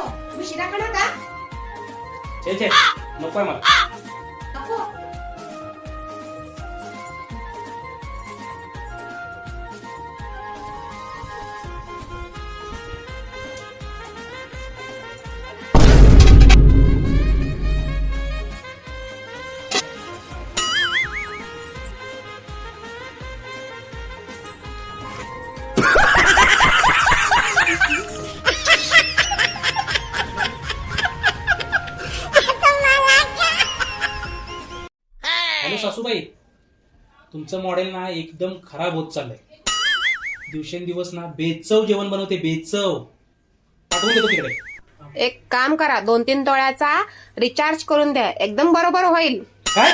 तुम्ही शिरा काढा का? छे छे. नकोय मला. हॅलो सासूबाई. तुमचं मॉडेल ना एकदम खराब होत चाललंय. दिवसेंदिवस ना बेचव जेवण बनवते बेचव. पाठवून देतो तिकडे. एक काम करा दोन तीन तोळ्याचा रिचार्ज करून द्या. एकदम बरोबर होईल. काय?